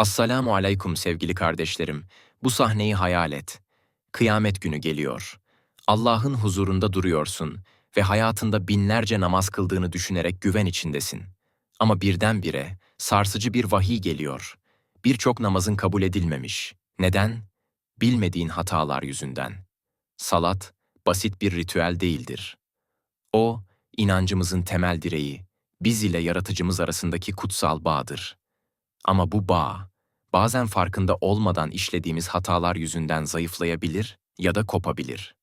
Assalamu aleykum sevgili kardeşlerim. Bu sahneyi hayal et. Kıyamet günü geliyor. Allah'ın huzurunda duruyorsun ve hayatında binlerce namaz kıldığını düşünerek güven içindesin. Ama birdenbire sarsıcı bir vahiy geliyor. Birçok namazın kabul edilmemiş. Neden? Bilmediğin hatalar yüzünden. Salat basit bir ritüel değildir. O, inancımızın temel direği, biz ile yaratıcımız arasındaki kutsal bağdır. Ama bu bağ, bazen farkında olmadan işlediğimiz hatalar yüzünden zayıflayabilir ya da kopabilir.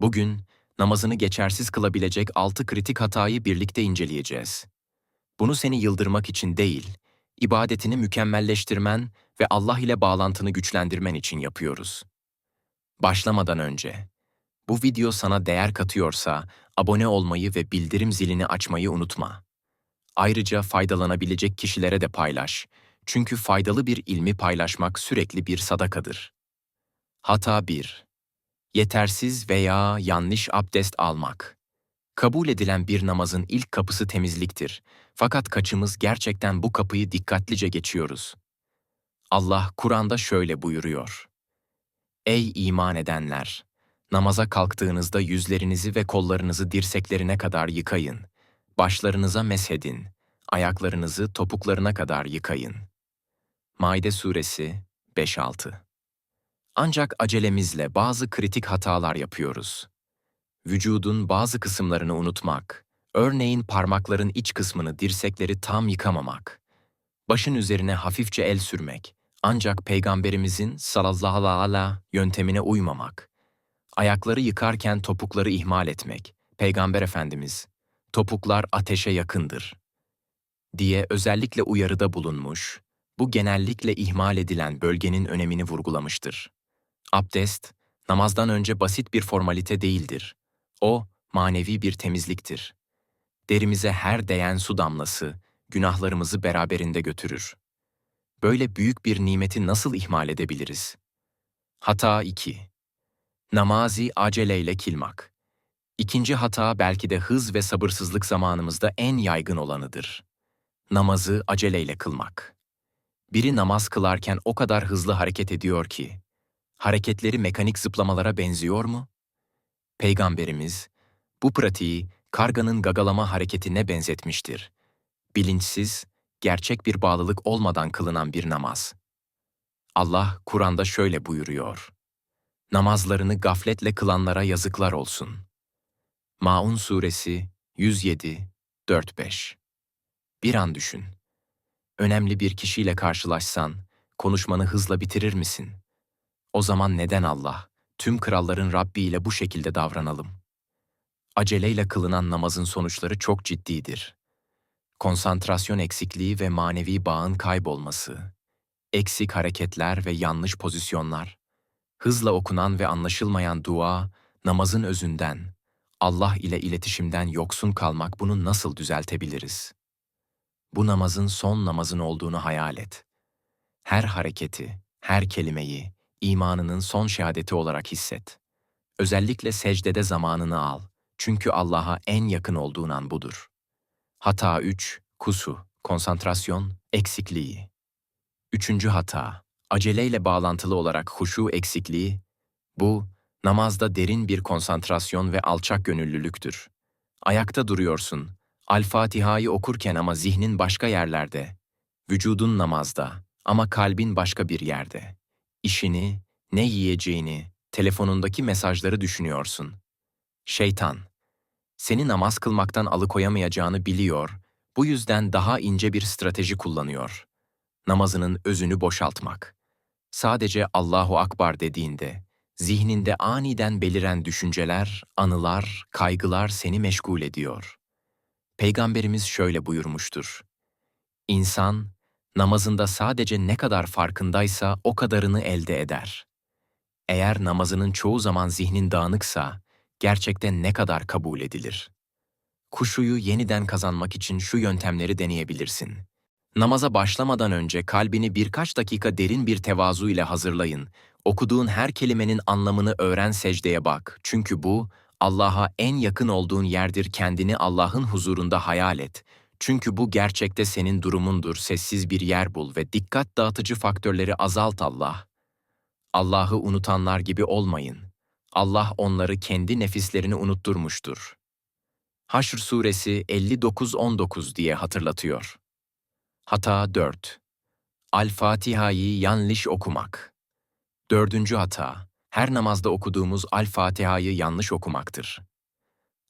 Bugün namazını geçersiz kılabilecek altı kritik hatayı birlikte inceleyeceğiz. Bunu seni yıldırmak için değil, ibadetini mükemmelleştirmen ve Allah ile bağlantını güçlendirmen için yapıyoruz. Başlamadan önce, bu video sana değer katıyorsa abone olmayı ve bildirim zilini açmayı unutma. Ayrıca faydalanabilecek kişilere de paylaş. Çünkü faydalı bir ilmi paylaşmak sürekli bir sadakadır. Hata 1. Yetersiz veya yanlış abdest almak. Kabul edilen bir namazın ilk kapısı temizliktir. Fakat kaçımız gerçekten bu kapıyı dikkatlice geçiyoruz. Allah Kur'an'da şöyle buyuruyor. Ey iman edenler! Namaza kalktığınızda yüzlerinizi ve kollarınızı dirseklerine kadar yıkayın. Başlarınıza meshedin. Ayaklarınızı topuklarına kadar yıkayın. Maide Suresi 5-6 Ancak acelemizle bazı kritik hatalar yapıyoruz. Vücudun bazı kısımlarını unutmak, örneğin parmakların iç kısmını dirsekleri tam yıkamamak, başın üzerine hafifçe el sürmek, ancak Peygamberimizin sallallahu aleyhi yöntemine uymamak, ayakları yıkarken topukları ihmal etmek, Peygamber Efendimiz, topuklar ateşe yakındır diye özellikle uyarıda bulunmuş, bu genellikle ihmal edilen bölgenin önemini vurgulamıştır. Abdest, namazdan önce basit bir formalite değildir. O, manevi bir temizliktir. Derimize her değen su damlası, günahlarımızı beraberinde götürür. Böyle büyük bir nimeti nasıl ihmal edebiliriz? Hata 2. Namazi aceleyle kilmak. İkinci hata belki de hız ve sabırsızlık zamanımızda en yaygın olanıdır. Namazı aceleyle kılmak. Biri namaz kılarken o kadar hızlı hareket ediyor ki, hareketleri mekanik zıplamalara benziyor mu? Peygamberimiz, bu pratiği karganın gagalama hareketine benzetmiştir. Bilinçsiz, gerçek bir bağlılık olmadan kılınan bir namaz. Allah Kur'an'da şöyle buyuruyor. Namazlarını gafletle kılanlara yazıklar olsun. Maun Suresi 107 4-5 Bir an düşün. Önemli bir kişiyle karşılaşsan, konuşmanı hızla bitirir misin? O zaman neden Allah, tüm kralların Rabbi ile bu şekilde davranalım? Aceleyle kılınan namazın sonuçları çok ciddidir. Konsantrasyon eksikliği ve manevi bağın kaybolması, eksik hareketler ve yanlış pozisyonlar, hızla okunan ve anlaşılmayan dua, namazın özünden, Allah ile iletişimden yoksun kalmak bunu nasıl düzeltebiliriz? Bu namazın son namazın olduğunu hayal et. Her hareketi, her kelimeyi, imanının son şehadeti olarak hisset. Özellikle secdede zamanını al. Çünkü Allah'a en yakın olduğun an budur. Hata 3. Kusu, konsantrasyon, eksikliği. Üçüncü hata, aceleyle bağlantılı olarak huşu eksikliği, bu, namazda derin bir konsantrasyon ve alçak gönüllülüktür. Ayakta duruyorsun, Al-Fatiha'yı okurken ama zihnin başka yerlerde, vücudun namazda ama kalbin başka bir yerde. İşini, ne yiyeceğini, telefonundaki mesajları düşünüyorsun. Şeytan, seni namaz kılmaktan alıkoyamayacağını biliyor, bu yüzden daha ince bir strateji kullanıyor. Namazının özünü boşaltmak. Sadece Allahu Akbar dediğinde, zihninde aniden beliren düşünceler, anılar, kaygılar seni meşgul ediyor. Peygamberimiz şöyle buyurmuştur. İnsan, namazında sadece ne kadar farkındaysa o kadarını elde eder. Eğer namazının çoğu zaman zihnin dağınıksa, gerçekten ne kadar kabul edilir? Kuşuyu yeniden kazanmak için şu yöntemleri deneyebilirsin. Namaza başlamadan önce kalbini birkaç dakika derin bir tevazu ile hazırlayın. Okuduğun her kelimenin anlamını öğren secdeye bak. Çünkü bu, Allah'a en yakın olduğun yerdir kendini Allah'ın huzurunda hayal et. Çünkü bu gerçekte senin durumundur. Sessiz bir yer bul ve dikkat dağıtıcı faktörleri azalt Allah. Allah'ı unutanlar gibi olmayın. Allah onları kendi nefislerini unutturmuştur. Haşr suresi 59-19 diye hatırlatıyor. Hata 4. Al-Fatiha'yı yanlış okumak. Dördüncü hata, her namazda okuduğumuz Al-Fatiha'yı yanlış okumaktır.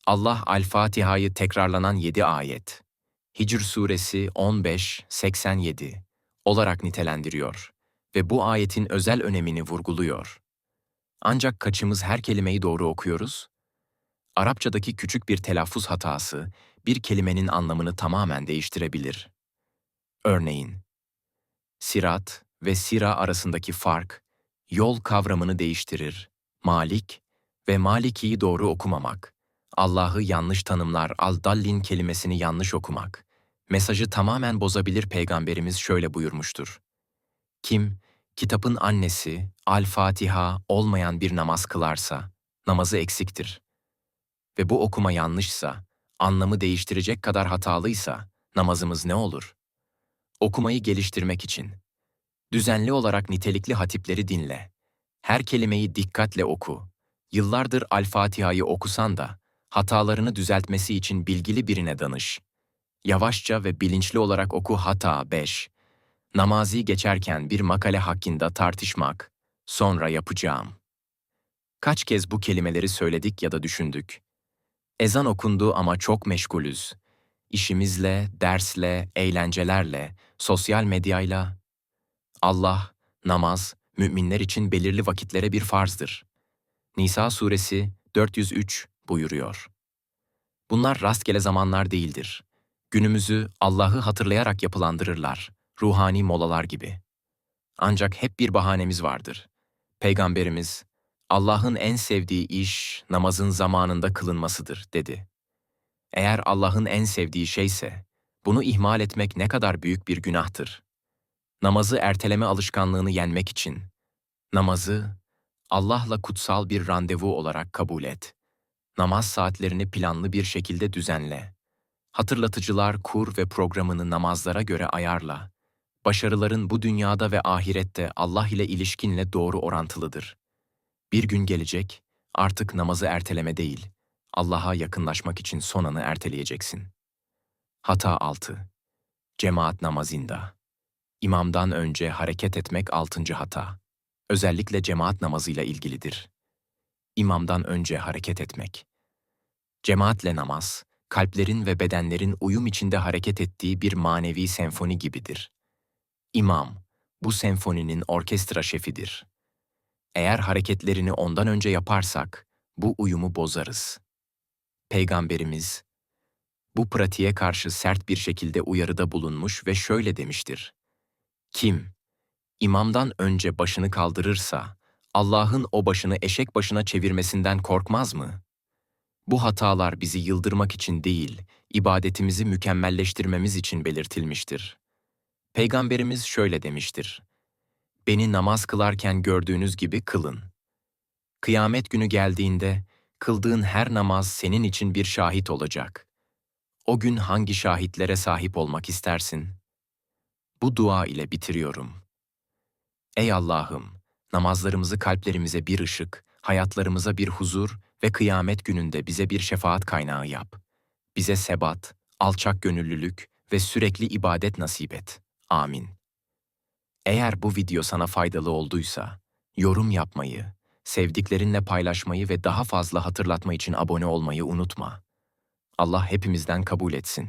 Allah Al-Fatiha'yı tekrarlanan 7 ayet, Hicr suresi 15-87 olarak nitelendiriyor ve bu ayetin özel önemini vurguluyor. Ancak kaçımız her kelimeyi doğru okuyoruz? Arapçadaki küçük bir telaffuz hatası bir kelimenin anlamını tamamen değiştirebilir. Örneğin, sirat ve sira arasındaki fark, yol kavramını değiştirir. Malik ve Maliki'yi doğru okumamak, Allah'ı yanlış tanımlar, al-dallin kelimesini yanlış okumak, mesajı tamamen bozabilir Peygamberimiz şöyle buyurmuştur. Kim, kitabın annesi, Al-Fatiha olmayan bir namaz kılarsa, namazı eksiktir. Ve bu okuma yanlışsa, anlamı değiştirecek kadar hatalıysa, namazımız ne olur? Okumayı geliştirmek için, düzenli olarak nitelikli hatipleri dinle. Her kelimeyi dikkatle oku. Yıllardır Al-Fatiha'yı okusan da, hatalarını düzeltmesi için bilgili birine danış. Yavaşça ve bilinçli olarak oku hata 5. Namazi geçerken bir makale hakkında tartışmak, sonra yapacağım. Kaç kez bu kelimeleri söyledik ya da düşündük. Ezan okundu ama çok meşgulüz. İşimizle, dersle, eğlencelerle, sosyal medyayla. Allah, namaz, müminler için belirli vakitlere bir farzdır. Nisa suresi 403 buyuruyor. Bunlar rastgele zamanlar değildir. Günümüzü Allah'ı hatırlayarak yapılandırırlar, ruhani molalar gibi. Ancak hep bir bahanemiz vardır. Peygamberimiz, Allah'ın en sevdiği iş namazın zamanında kılınmasıdır dedi. Eğer Allah'ın en sevdiği şeyse, bunu ihmal etmek ne kadar büyük bir günahtır. Namazı erteleme alışkanlığını yenmek için, namazı Allah'la kutsal bir randevu olarak kabul et. Namaz saatlerini planlı bir şekilde düzenle. Hatırlatıcılar kur ve programını namazlara göre ayarla. Başarıların bu dünyada ve ahirette Allah ile ilişkinle doğru orantılıdır. Bir gün gelecek, artık namazı erteleme değil, Allah'a yakınlaşmak için son anı erteleyeceksin. Hata 6. Cemaat namazında. İmamdan önce hareket etmek altıncı hata. Özellikle cemaat namazıyla ilgilidir. İmamdan önce hareket etmek. Cemaatle namaz, kalplerin ve bedenlerin uyum içinde hareket ettiği bir manevi senfoni gibidir. İmam, bu senfoninin orkestra şefidir. Eğer hareketlerini ondan önce yaparsak, bu uyumu bozarız. Peygamberimiz, bu pratiğe karşı sert bir şekilde uyarıda bulunmuş ve şöyle demiştir. Kim, imamdan önce başını kaldırırsa, Allah'ın o başını eşek başına çevirmesinden korkmaz mı? Bu hatalar bizi yıldırmak için değil, ibadetimizi mükemmelleştirmemiz için belirtilmiştir. Peygamberimiz şöyle demiştir. Beni namaz kılarken gördüğünüz gibi kılın. Kıyamet günü geldiğinde, kıldığın her namaz senin için bir şahit olacak. O gün hangi şahitlere sahip olmak istersin? Bu dua ile bitiriyorum. Ey Allah'ım, namazlarımızı kalplerimize bir ışık, hayatlarımıza bir huzur ve kıyamet gününde bize bir şefaat kaynağı yap. Bize sebat, alçak gönüllülük ve sürekli ibadet nasip et. Amin. Eğer bu video sana faydalı olduysa, yorum yapmayı, sevdiklerinle paylaşmayı ve daha fazla hatırlatma için abone olmayı unutma. Allah hepimizden kabul etsin.